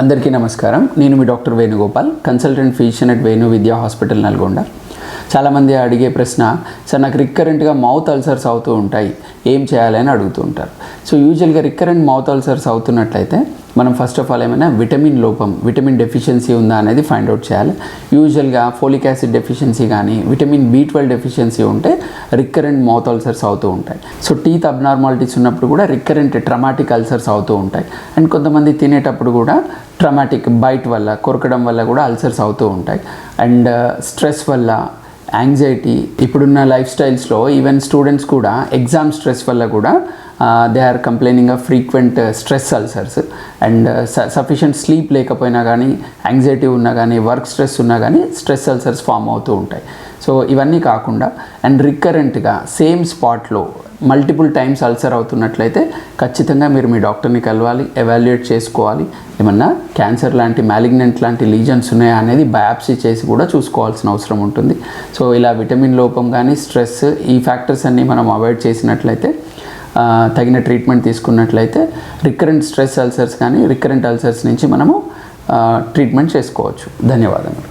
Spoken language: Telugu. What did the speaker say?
అందరికీ నమస్కారం. నేను మీ doctor Venugopal consultant physician at Venu Vidya hospital Nalgonda. చాలామంది అడిగే ప్రశ్న సార్ నాకు రిక్కరెంట్గా మౌత్ అల్సర్స్ అవుతూ ఉంటాయి ఏం చేయాలి? అని అడుగుతూ ఉంటారు సో యూజువల్గా రిక్కరెంట్ మౌత్ అల్సర్స్ అవుతున్నట్లయితే మనం ఫస్ట్ ఆఫ్ ఆల్ ఏమైనా విటమిన్ లోపం విటమిన్ డెఫిషియన్సీ ఉందా అనేది ఫైండ్ అవుట్ చేయాలి. యూజువల్గా ఫోలిక్ యాసిడ్ డెఫిషియన్సీ కానీ విటమిన్ బి ట్వెల్వ్ డెఫిషియన్సీ ఉంటే రిక్కరెంట్ మౌత్ అల్సర్స్ అవుతూ ఉంటాయి. సో టీత్ అబ్నార్మాలిటీస్ ఉన్నప్పుడు కూడా రిక్కరెంట్ ట్రమాటిక్ అల్సర్స్ అవుతూ ఉంటాయి. అండ్ కొంతమంది తినేటప్పుడు కూడా ట్రమాటిక్ బైట్ వల్ల కొరకడం వల్ల కూడా అల్సర్స్ అవుతూ ఉంటాయి. అండ్ స్ట్రెస్ వల్ల యాంగ్జైటీ ఇప్పుడున్న లైఫ్ స్టైల్స్లో ఈవెన్ స్టూడెంట్స్ కూడా ఎగ్జామ్ స్ట్రెస్ వల్ల కూడా they are complaining of frequent stress ulcers and sufficient sleep లేకపోయినా కానీ యాంగ్జైటీ ఉన్నా కానీ వర్క్ స్ట్రెస్ ఉన్నా కానీ స్ట్రెస్ అల్సర్స్ ఫామ్ అవుతూ ఉంటాయి. సో ఇవన్నీ కాకుండా అండ్ రికరెంట్గా సేమ్ స్పాట్లో మల్టిపుల్ టైమ్స్ అల్సర్ అవుతున్నట్లయితే ఖచ్చితంగా మీరు మీ డాక్టర్ని కలవాలి ఎవాల్యుయేట్ చేసుకోవాలి. ఏమన్నా క్యాన్సర్ లాంటి మ్యాలిగ్నెంట్ లాంటి లీజన్స్ ఉన్నాయా అనేది బయాప్సీ చేసి కూడా చూసుకోవాల్సిన అవసరం ఉంటుంది. సో ఇలా విటమిన్ లోపం కానీ స్ట్రెస్ ఈ ఫ్యాక్టర్స్ అన్నీ మనం అవాయిడ్ చేసినట్లయితే తగిన ట్రీట్మెంట్ తీసుకున్నట్లయితే రికరెంట్ స్ట్రెస్ అల్సర్స్ కానీ రికరెంట్ అల్సర్స్ నుంచి మనము ట్రీట్మెంట్ చేసుకోవచ్చు. ధన్యవాదములు.